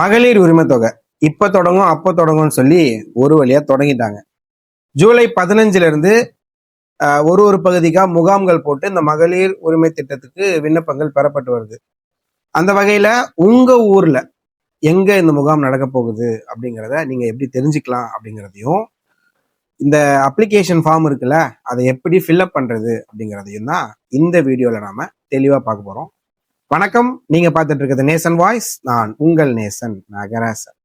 மகளிர் உரிமை தொகை இப்ப தொடங்கும் அப்ப தொடங்கும்னு சொல்லி ஒரு வழியா தொடங்கிட்டாங்க. ஜூலை பதினஞ்சுல இருந்து ஒரு ஒரு பகுதிக்கா முகாம்கள் போட்டு இந்த மகளிர் உரிமை திட்டத்துக்கு விண்ணப்பங்கள் பெறப்பட்டு வருது. அந்த வகையில உங்க ஊர்ல எங்க இந்த முகாம் நடக்க போகுது அப்படிங்கிறத நீங்க எப்படி தெரிஞ்சுக்கலாம் அப்படிங்கிறதையும் இந்த அப்ளிகேஷன் ஃபார்ம் இருக்குல்ல அதை எப்படி ஃபில்அப் பண்றது அப்படிங்கிறதையும் தான் இந்த வீடியோல நாம தெளிவா பார்க்க போறோம். வணக்கம். நீங்க பார்த்துட்டு இருக்கிறது நேசன் வாய்ஸ். நான் உங்கள் நேசன் நாகராசன்.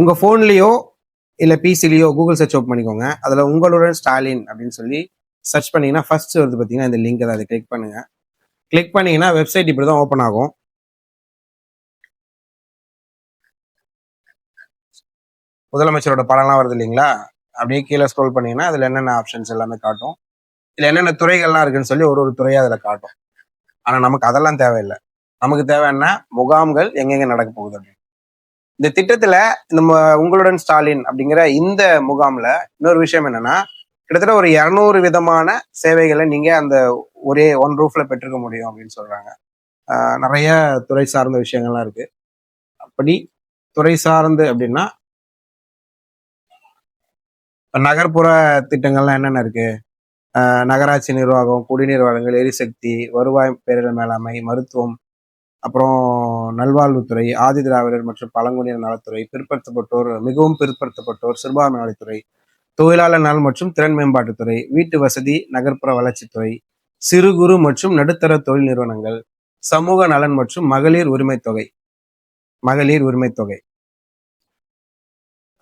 உங்க போன்லயோ இல்ல பிசிலயோ கூகுள் சர்ச் ஓப்பன் பண்ணிக்கோங்க. அதுல உங்களுடன் ஸ்டாலின் அப்படின்னு சொல்லி சர்ச் பண்ணீங்கன்னா ஃபர்ஸ்ட் வருது பாத்தீங்கன்னா இந்த லிங்க் அதை கிளிக் பண்ணுங்க. கிளிக் பண்ணீங்கன்னா வெப்சைட் இப்படி தான் ஓப்பன் ஆகும். முதலமைச்சரோட படம்லாம் வருது இல்லைங்களா? அப்படியே கீழே ஸ்க்ரோல் பண்ணீங்கன்னா அதில் என்னென்ன ஆப்ஷன்ஸ் எல்லாமே காட்டும். இதில் என்னென்ன துறைகள்லாம் இருக்குன்னு சொல்லி ஒரு ஒரு துறையை அதில் காட்டும். ஆனால் நமக்கு அதெல்லாம் தேவையில்லை. நமக்கு தேவைன்னா முகாம்கள் எங்கெங்கே நடக்க போகுது அப்படின்னு. இந்த திட்டத்தில் நம்ம உங்களுடன் ஸ்டாலின் அப்படிங்கிற இந்த முகாமில் இன்னொரு விஷயம் என்னென்னா கிட்டத்தட்ட ஒரு இரநூறு விதமான சேவைகளை நீங்கள் அந்த ஒரே ஒன் ரூஃபில் பெற்றுக்க முடியும் அப்படின்னு சொல்கிறாங்க நிறைய துறை சார்ந்த விஷயங்கள்லாம் இருக்குது அப்படி துறை சார்ந்து அப்படின்னா நகர்ப்புற திட்டங்கள்லாம் என்னென்ன இருக்கு? நகராட்சி நிர்வாகம் குடிநீர் வழங்கல் எரிசக்தி வருவாய் பேரிடர் மேலாண்மை மருத்துவம் அப்புறம் நல்வாழ்வுத்துறை ஆதி திராவிடர் மற்றும் பழங்குடியினர் நலத்துறை பிற்படுத்தப்பட்டோர் மிகவும் பிற்படுத்தப்பட்டோர் சிறுபான்மை நலத்துறை தொழிலாளர் நலன் மற்றும் திறன் மேம்பாட்டுத்துறை வீட்டு வசதி நகர்ப்புற வளர்ச்சித்துறை சிறு குறு மற்றும் நடுத்தர தொழில் நிறுவனங்கள் சமூக நலன் மற்றும் மகளிர் உரிமைத்தொகை மகளிர் உரிமைத்தொகை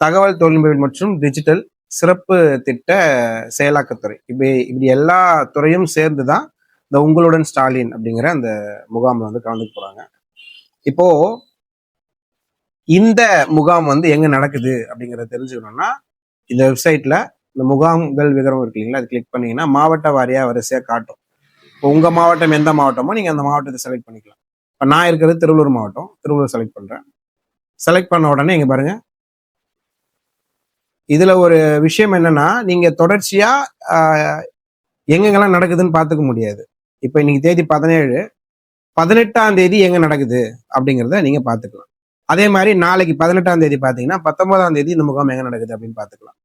தகவல் தொழில்நுட்பம் மற்றும் டிஜிட்டல் சிறப்பு திட்ட செயலாக்கத்துறை. இப்படி இப்படி எல்லா துறையும் சேர்ந்து தான் இந்த உங்களுடன் ஸ்டாலின் அப்படிங்கிற அந்த முகாமில் வந்து கலந்துக்கு போகிறாங்க இப்போ இந்த முகாம் வந்து எங்கே நடக்குது அப்படிங்கிறத தெரிஞ்சுக்கணும்னா இந்த வெப்சைட்டில் இந்த முகாம்கள் விவரம் இருக்கு இல்லைங்களா? அது கிளிக் பண்ணீங்கன்னா மாவட்ட வாரியாக வரிசையாக காட்டும். இப்போ உங்கள் மாவட்டம் எந்த மாவட்டமோ நீங்கள் அந்த மாவட்டத்தை செலக்ட் பண்ணிக்கலாம். இப்போ நான் இருக்கிறது திருவள்ளூர் மாவட்டம். திருவள்ளூர் செலக்ட் பண்ணுறேன் செலக்ட் பண்ண உடனே இங்கே பாருங்கள் இதுல ஒரு விஷயம் என்னன்னா நீங்க தொடர்ச்சியா எங்கெங்கெல்லாம் நடக்குதுன்னு பார்த்துக்க முடியாது. இப்போ இன்னைக்கு தேதி பதினேழு பதினெட்டாம் தேதி எங்க நடக்குது அப்படிங்கிறத நீங்க பார்த்துக்கலாம். அதே மாதிரி நாளைக்கு பதினெட்டாம் தேதி பார்த்தீங்கன்னா பத்தொன்பதாம் தேதி இந்த முகாம் எங்க நடக்குது அப்படின்னு பார்த்துக்கலாம்.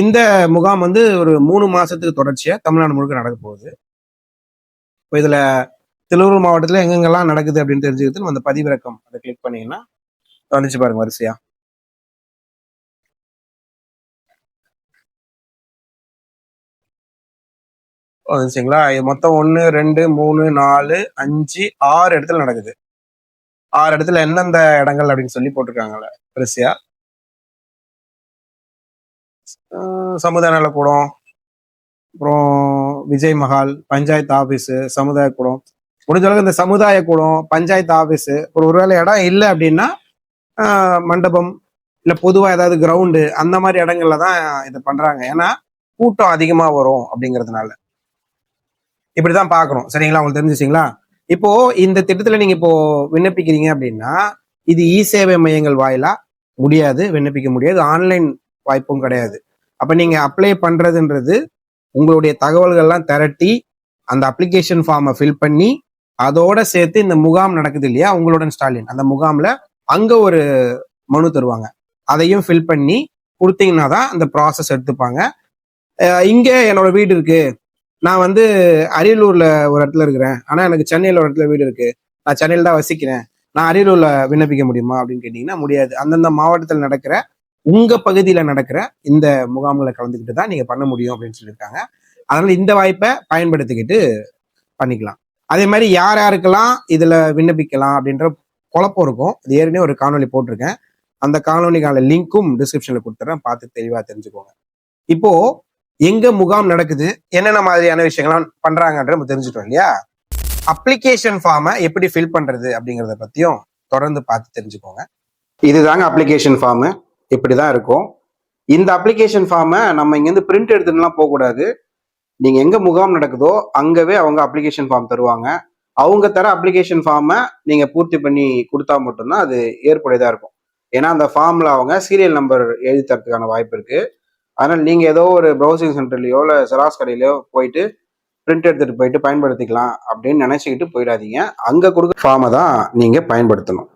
இந்த முகாம் வந்து ஒரு மூணு மாசத்துக்கு தொடர்ச்சியா தமிழ்நாடு முழுக்க நடக்க போகுது. இப்போ இதுல திருவள்ளூர் மாவட்டத்துல எங்கெங்கெல்லாம் நடக்குது அப்படின்னு தெரிஞ்சுக்கிறதுக்கு அந்த பதிவிறக்கம் அதை கிளிக் பண்ணீங்கன்னா தொடர்ச்சி பாருங்க வரிசையா. வந்துச்சுங்களா இது மொத்தம் ஒன்று ரெண்டு மூணு நாலு அஞ்சு ஆறு இடத்துல நடக்குது. ஆறு இடத்துல எந்தெந்த இடங்கள் அப்படின்னு சொல்லி போட்டிருக்காங்கல்ல வரிசையா? சமுதாய நலக்கூடம் அப்புறம் விஜய் மஹால் பஞ்சாயத்து ஆஃபீஸு சமுதாய கூடம். முடிஞ்ச அளவுக்கு இந்த சமுதாய கூடம் பஞ்சாயத்து ஆஃபீஸு ஒரு ஒருவேளை இடம் இல்லை அப்படின்னா மண்டபம் இல்லை பொதுவாக ஏதாவது கிரவுண்டு அந்த மாதிரி இடங்கள்ல தான் இதை பண்றாங்க. ஏன்னா கூட்டம் அதிகமாக வரும் அப்படிங்கிறதுனால. இப்படிதான் பார்க்கணும். சரிங்களா? உங்களுக்கு தெரிஞ்சுச்சிங்களா? இப்போ இந்த திட்டத்துல நீங்க இப்போ விண்ணப்பிக்கிறீங்க அப்படின்னா இது இ சேவை மையங்கள் வாயிலா? முடியாது. விண்ணப்பிக்க முடியாது. ஆன்லைன் வாய்ப்பும் கிடையாது. அப்ப நீங்க அப்ளை பண்றதுன்றது உங்களுடைய தகவல்கள்லாம் திரட்டி அந்த அப்ளிகேஷன் ஃபார்மை ஃபில் பண்ணி அதோட சேர்த்து இந்த முகாம் நடக்குது இல்லையா? உங்களுடன் ஸ்டாலின். அந்த முகாம்ல அங்க ஒரு மனு தருவாங்க. அதையும் ஃபில் பண்ணி கொடுத்தீங்கன்னா தான் அந்த ப்ராசஸ் எடுத்துப்பாங்க. இங்கே என்னோட வீடு இருக்கு. நான் வந்து அரியலூர்ல ஒரு இடத்துல இருக்கிறேன். ஆனா எனக்கு சென்னையில ஒரு இடத்துல வீடு இருக்கு. நான் சென்னையில தான் வசிக்கிறேன். நான் அரியலூர்ல விண்ணப்பிக்க முடியுமா அப்படின்னு கேட்டீங்கன்னா முடியாது. அந்தந்த மாவட்டத்தில் நடக்கிற உங்க பகுதியில நடக்கிற இந்த முகாம்களை கலந்துக்கிட்டு தான் நீங்க பண்ண முடியும் அப்படின்னு சொல்லியிருக்காங்க. அதனால இந்த வாய்ப்பை பயன்படுத்திக்கிட்டு பண்ணிக்கலாம். அதே மாதிரி யார் யாருக்கெல்லாம் இதுல விண்ணப்பிக்கலாம் அப்படின்ற குழப்பம் இருக்கும். இது ஏற்கனவே ஒரு காணொலி போட்டிருக்கேன். அந்த காணொலிக்கான லிங்க்கும் டிஸ்கிரிப்ஷன்ல கொடுத்துறேன். பார்த்து தெளிவா தெரிஞ்சுக்கோங்க. இப்போ எங்க முகாம் நடக்குது? என்னென்ன மாதிரியான விஷயங்கள்லாம் பண்றாங்கன்ற நம்ம தெரிஞ்சுட்டோம் இல்லையா? அப்ளிகேஷன் ஃபார்மை எப்படி ஃபில் பண்றது அப்படிங்கிறத பத்தியும் தொடர்ந்து பார்த்து தெரிஞ்சுக்கோங்க. இதுதாங்க அப்ளிகேஷன் ஃபார்மு இப்படி தான் இருக்கும். இந்த அப்ளிகேஷன் ஃபார்மை நம்ம இங்கேருந்து பிரிண்ட் எடுத்துட்டுலாம் போகக்கூடாது. நீங்கள் எங்கே முகாம் நடக்குதோ அங்கவே அவங்க அப்ளிகேஷன் ஃபார்ம் தருவாங்க. அவங்க தர அப்ளிகேஷன் ஃபார்மை நீங்கள் பூர்த்தி பண்ணி கொடுத்தா மட்டும்தான் அது ஏற்புடையதாக இருக்கும். ஏன்னா அந்த ஃபார்மில் அவங்க சீரியல் நம்பர் எழுதி தரதுக்கான வாய்ப்பு இருக்குது அதனால் நீங்கள் ஏதோ ஒரு ப்ரௌசிங் சென்டர்லையோ இல்லை செராஸ் கடையிலையோ போயிட்டு பிரிண்ட் எடுத்துகிட்டு போயிட்டு பயன்படுத்திக்கலாம் அப்படின்னு நினச்சிக்கிட்டு போயிடாதீங்க. அங்கே கொடுக்க ஃபார்மை தான் நீங்கள் பயன்படுத்தணும்.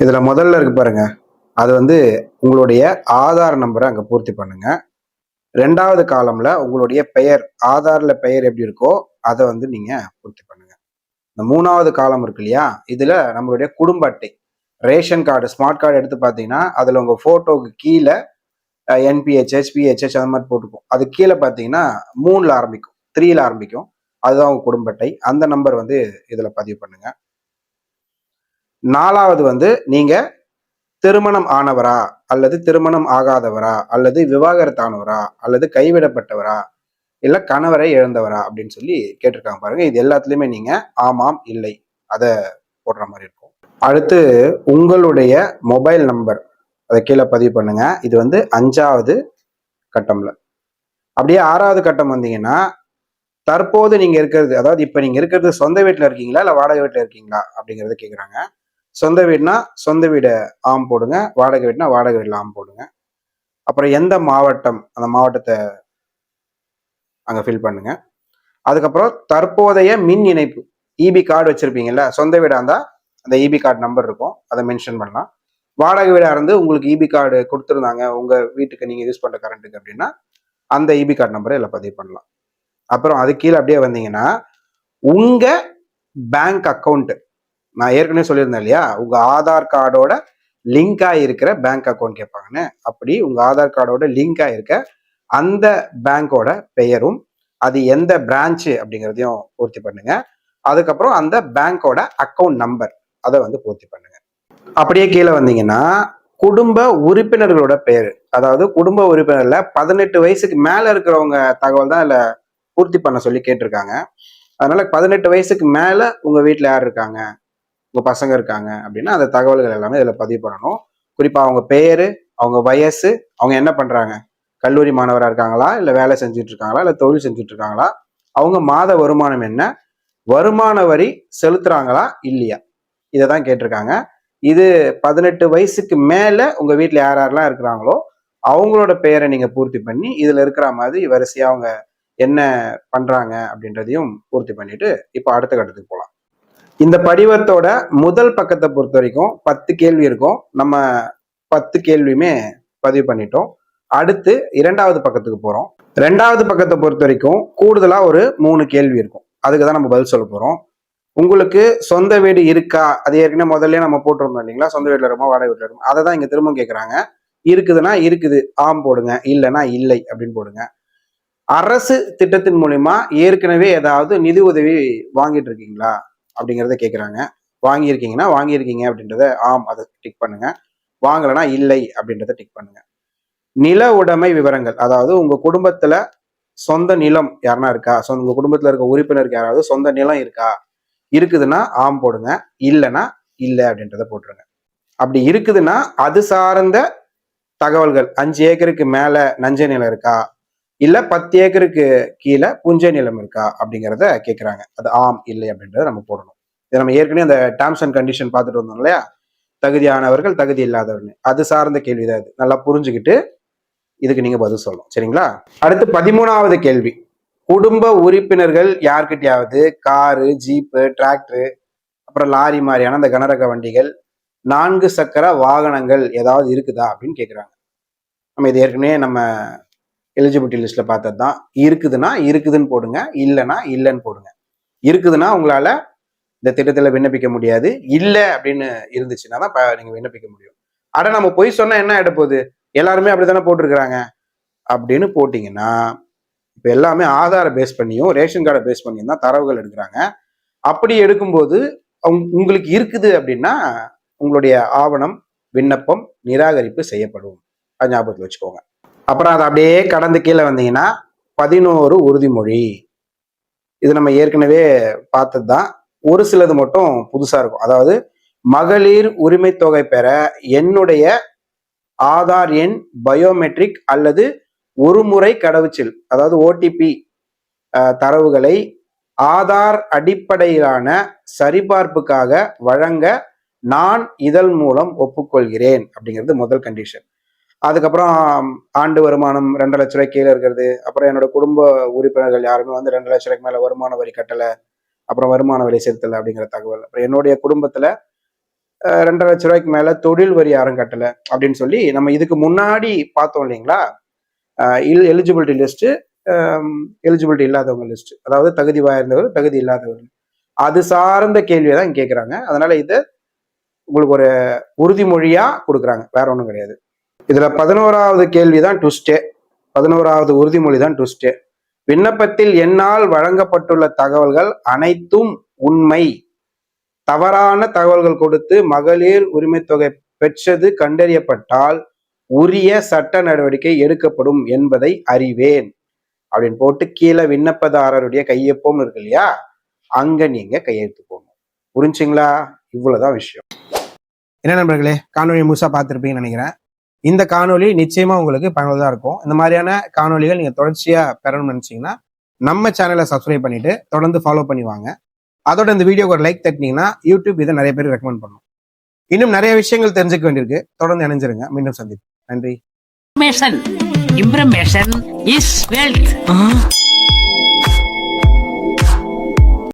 இதில் முதல்ல இருக்கு பாருங்கள் அது வந்து உங்களுடைய ஆதார் நம்பரை அங்கே பூர்த்தி பண்ணுங்கள் ரெண்டாவது காலம்ல உங்களுடைய பெயர் ஆதாரில் பெயர் எப்படி இருக்கோ அதை வந்து நீங்கள் பூர்த்தி பண்ணுங்கள் இந்த மூணாவது காலம் இருக்கு இல்லையா? இதில் நம்மளுடைய குடும்ப அட்டை. ரேஷன் கார்டு ஸ்மார்ட் கார்டு எடுத்து பார்த்தீங்கன்னா அதில் உங்கள் ஃபோட்டோவுக்கு கீழே என்பிஹெச் ஹெச்பிஹெச்ஹெச் அந்த மாதிரி போட்டுப்போம். அது கீழே பார்த்தீங்கன்னா மூணில் ஆரம்பிக்கும். த்ரீல ஆரம்பிக்கும். அதுதான் உங்க குடும்ப அட்டை அந்த நம்பர் வந்து இதில் பதிவு பண்ணுங்க. நாலாவது வந்து நீங்க திருமணம் ஆனவரா அல்லது திருமணம் ஆகாதவரா அல்லது விவாகரத்தானவரா அல்லது கைவிடப்பட்டவரா இல்லை கணவரை இழந்தவரா அப்படின்னு சொல்லி கேட்டிருக்காங்க பாருங்க. இது எல்லாத்துலேயுமே நீங்க ஆமாம் இல்லை அதை போடுற மாதிரி இருக்கும். அடுத்து உங்களுடைய மொபைல் நம்பர் அதை கீழே பதிவு பண்ணுங்க. இது வந்து அஞ்சாவது கட்டம்ல. அப்படியே ஆறாவது கட்டம் வந்தீங்கன்னா தற்போது நீங்க இருக்கிறது அதாவது இப்ப நீங்க இருக்கிறது சொந்த வீட்டுல இருக்கீங்களா இல்ல வாடகை வீட்டுல இருக்கீங்களா அப்படிங்கறத கேக்குறாங்க. சொந்த வீடுனா சொந்த வீடை ஆம் போடுங்க வாடகை வீடுனா வாடகை வீடுல ஆம் போடுங்க. அப்புறம் எந்த மாவட்டம் அந்த மாவட்டத்தை அங்க ஃபில் பண்ணுங்க. அதுக்கப்புறம் தற்போதைய மின் இணைப்பு இபி கார்டு வச்சிருப்பீங்கல்ல சொந்த வீடா இருந்தா அந்த இபி கார்டு நம்பர் இருக்கும் அதை மென்ஷன் பண்ணலாம். வாடகை வீடாக இருந்து உங்களுக்கு இபி கார்டு கொடுத்துருந்தாங்க. உங்கள் வீட்டுக்கு நீங்கள் யூஸ் பண்ணுற கரண்ட்டுக்கு அப்படின்னா அந்த இபி கார்டு நம்பரை இதில் பதிவு பண்ணலாம். அப்புறம் அது கீழே அப்படியே வந்தீங்கன்னா உங்கள் பேங்க் அக்கௌண்ட்டு நான் ஏற்கனவே சொல்லியிருந்தேன் இல்லையா? உங்கள் ஆதார் கார்டோட லிங்காக இருக்கிற பேங்க் அக்கௌண்ட் கேட்பாங்கன்னு. அப்படி உங்கள் ஆதார் கார்டோட லிங்காக இருக்க அந்த பேங்கோட பெயரும் அது எந்த பிரான்ச்சு அப்படிங்கிறதையும் பூர்த்தி பண்ணுங்க. அதுக்கப்புறம் அந்த பேங்க்கோட அக்கௌண்ட் நம்பர் அதை வந்து பூர்த்தி பண்ணுங்க. அப்படியே கீழே வந்தீங்கன்னா குடும்ப உறுப்பினர்களோட பேர். அதாவது குடும்ப உறுப்பினர்ல பதினெட்டு வயசுக்கு மேல இருக்கிறவங்க தகவல் தான் இதுல பூர்த்தி பண்ண சொல்லி கேட்டிருக்காங்க. அதனால பதினெட்டு வயசுக்கு மேல உங்க வீட்டுல யார் இருக்காங்க? உங்க பசங்க இருக்காங்க அப்படின்னா அந்த தகவல்கள் எல்லாமே இதுல பதிவு பண்ணணும். குறிப்பா அவங்க பேரு அவங்க வயசு அவங்க என்ன பண்றாங்க? கல்லூரி மாணவரா இருக்காங்களா? இல்ல வேலை செஞ்சுட்டு இருக்காங்களா இல்ல தொழில் செஞ்சுட்டு இருக்காங்களா அவங்க மாத வருமானம் என்ன? வருமான வரி செலுத்துறாங்களா? இல்லையா? இதை தான் கேட்டிருக்காங்க. இது பதினெட்டு வயசுக்கு மேலே உங்கள் வீட்டில் யார் யாரெல்லாம் இருக்கிறாங்களோ அவங்களோட பெயரை நீங்கள் பூர்த்தி பண்ணி இதில் இருக்கிற மாதிரி வரிசையாக அவங்க என்ன பண்ணுறாங்க அப்படின்றதையும் பூர்த்தி பண்ணிட்டு இப்போ அடுத்த கட்டத்துக்கு போகலாம் இந்த படிவத்தோட முதல் பக்கத்தை பொறுத்த வரைக்கும் பத்து கேள்வி இருக்கும். நம்ம பத்து கேள்வியுமே பதிவு பண்ணிட்டோம். அடுத்து இரண்டாவது பக்கத்துக்கு போகிறோம் ரெண்டாவது பக்கத்தை பொறுத்த வரைக்கும் கூடுதலாக ஒரு மூணு கேள்வி இருக்கும். அதுக்கு தான் நம்ம பதில் சொல்ல போகிறோம் உங்களுக்கு சொந்த வீடு இருக்கா? அது ஏற்கனவே முதல்ல நம்ம போட்டிருந்தோம் இல்லைங்களா? சொந்த வீட்டில் இருக்கோமா வாடகை வீட்டில் இருக்கோம்? அதை தான் இங்கே திரும்ப கேட்குறாங்க இருக்குதுன்னா இருக்குது. ஆம் போடுங்க. இல்லைன்னா இல்லை அப்படின்னு போடுங்க. அரசு திட்டத்தின் மூலிமா ஏற்கனவே ஏதாவது நிதி உதவி வாங்கிட்டு இருக்கீங்களா? அப்படிங்கிறத கேட்குறாங்க வாங்கியிருக்கீங்கன்னா வாங்கியிருக்கீங்க அப்படின்றத ஆம் அதை டிக் பண்ணுங்க. வாங்கலைன்னா இல்லை அப்படின்றத டிக் பண்ணுங்க. நில உடைமை விவரங்கள். அதாவது உங்க குடும்பத்துல சொந்த நிலம் யாருன்னா இருக்கா? சொந்த உங்க குடும்பத்துல இருக்க உறுப்பினருக்கு யாராவது சொந்த நிலம் இருக்கா? இருக்குதுன்னா ஆம் போடுங்க இல்லைன்னா இல்லை அப்படின்றத போட்டுருங்க. அப்படி இருக்குதுன்னா அது சார்ந்த தகவல்கள் அஞ்சு ஏக்கருக்கு மேல நஞ்சை நிலம் இருக்கா? இல்ல பத்து ஏக்கருக்கு கீழே புஞ்சை நிலம் இருக்கா? அப்படிங்கிறத கேட்குறாங்க அது ஆம் இல்லை அப்படின்றத நம்ம போடணும். இதை நம்ம ஏற்கனவே அந்த டேர்ம்ஸ் அண்ட் கண்டிஷன் பார்த்துட்டு வந்தோம் இல்லையா? தகுதியானவர்கள் தகுதி இல்லாதவர்கள். அது சார்ந்த கேள்வி தான் இது. நல்லா புரிஞ்சுக்கிட்டு இதுக்கு நீங்க பதில் சொல்லணும். சரிங்களா? அடுத்து பதிமூணாவது கேள்வி. குடும்ப உறுப்பினர்கள் யார்கிட்டயாவது காரு ஜீப்பு டிராக்டரு அப்புறம் லாரி மாதிரியான அந்த கனரக வண்டிகள் நான்கு சக்கர வாகனங்கள் ஏதாவது இருக்குதா அப்படின்னு கேட்குறாங்க நம்ம இது ஏற்கனவே நம்ம எலிஜிபிலிட்டி லிஸ்ட்ல பார்த்தது தான் இருக்குதுன்னா இருக்குதுன்னு போடுங்க இல்லைன்னா இல்லைன்னு போடுங்க. இருக்குதுன்னா உங்களால இந்த திட்டத்தில் விண்ணப்பிக்க முடியாது. இல்லை அப்படின்னு இருந்துச்சுன்னா தான் நீங்கள் நீங்க விண்ணப்பிக்க முடியும். அட நம்ம பொய் சொன்னா என்ன எடுப்போகுது போகுது? எல்லாருமே அப்படித்தானே போட்டிருக்கிறாங்க. அப்படின்னு போட்டிங்கன்னா இப்போ எல்லாமே ஆதார பேஸ் பண்ணியும் ரேஷன் கார்டை பேஸ் பண்ணியும் தான் தரவுகள் எடுக்கிறாங்க. அப்படி எடுக்கும்போது உங்- உங்களுக்கு இருக்குது அப்படின்னா உங்களுடைய ஆவணம் விண்ணப்பம் நிராகரிப்பு செய்யப்படும். அது ஞாபகத்தில் வச்சுக்கோங்க. அப்புறம் அதை அப்படியே கடந்து கீழே வந்தீங்கன்னா பதினோரு உறுதிமொழி. இது நம்ம ஏற்கனவே பார்த்தது தான். ஒரு சிலது மட்டும் புதுசாக இருக்கும். அதாவது மகளிர் உரிமை தொகை பெற என்னுடைய ஆதார் எண் பயோமெட்ரிக் அல்லது ஒரு முறை கடவுச்சொல் அதாவது ஓடிபி தரவுகளை ஆதார் அடிப்படையிலான சரிபார்ப்புக்காக வழங்க நான் இதழ் மூலம் ஒப்புக்கொள்கிறேன் அப்படிங்கிறது முதல் கண்டிஷன் அதுக்கப்புறம் ஆண்டு வருமானம் ரெண்டு லட்ச ரூபாய் கீழே இருக்கிறது. அப்புறம் என்னோட குடும்ப உறுப்பினர்கள் யாருமே வந்து ரெண்டு லட்ச ரூபாய்க்கு மேலே வருமான வரி கட்டலை. அப்புறம் வருமான வரி செலுத்தலை அப்படிங்கிற தகவல். அப்புறம் என்னுடைய குடும்பத்தில் ரெண்டரை லட்ச ரூபாய்க்கு மேலே தொழில் வரி யாரும் கட்டலை அப்படின்னு சொல்லி நம்ம இதுக்கு முன்னாடி பார்த்தோம் இல்லைங்களா? இல் எலிஜிபிலிட்டி லிஸ்ட்டு எலிஜிபிலிட்டி இல்லாதவங்க லிஸ்ட் அதாவது தகுதி வாய்ந்தவர் தகுதி இல்லாதவர். அது சார்ந்த கேள்வியை தான் கேட்குறாங்க அதனால இதை உங்களுக்கு ஒரு உறுதிமொழியாக கொடுக்குறாங்க. வேற ஒன்றும் கிடையாது. இதில் பதினோராவது கேள்வி தான் ட்விஸ்டே பதினோராவது உறுதிமொழி தான் ட்விஸ்டே விண்ணப்பத்தில் என்னால் வழங்கப்பட்டுள்ள தகவல்கள் அனைத்தும் உண்மை. தவறான தகவல்கள் கொடுத்து மகளிர் உரிமை தொகை பெற்றது கண்டறியப்பட்டால் உரிய சட்ட நடவடிக்கை எடுக்கப்படும் என்பதை அறிவேன். அப்படின்னு போட்டு கீழே விண்ணப்பதாரருடைய கையொப்பம் இருக்கு இல்லையா? அங்க நீங்க கையெழுத்து போடணும். புரிஞ்சுங்களா? இவ்வளவுதான் விஷயம். என்ன நண்பர்களே காணொலி முழுசா பார்த்துருப்பீங்கன்னு நினைக்கிறேன். இந்த காணொலி நிச்சயமா உங்களுக்கு பயனுள்ளதா இருக்கும். இந்த மாதிரியான காணொளிகள் நீங்க தொடர்ச்சியா பெறணும்னு நினைச்சீங்கன்னா நம்ம சேனலை சப்ஸ்கிரைப் பண்ணிட்டு தொடர்ந்து ஃபாலோ பண்ணி வாங்க. அதோட இந்த வீடியோக்கு ஒரு லைக் தட்டினீங்கன்னா யூடியூப் இதை நிறைய பேர் ரெக்கமெண்ட் பண்ணும். இன்னும் நிறைய விஷயங்கள் தெரிஞ்சுக்க வேண்டியிருக்கு. தொடர்ந்து இணைஞ்சிருங்க. மீண்டும் சந்திப்போம். നന്ദി. ഇംപ്രമേഷൻ ഈസ് വെൽത്ത്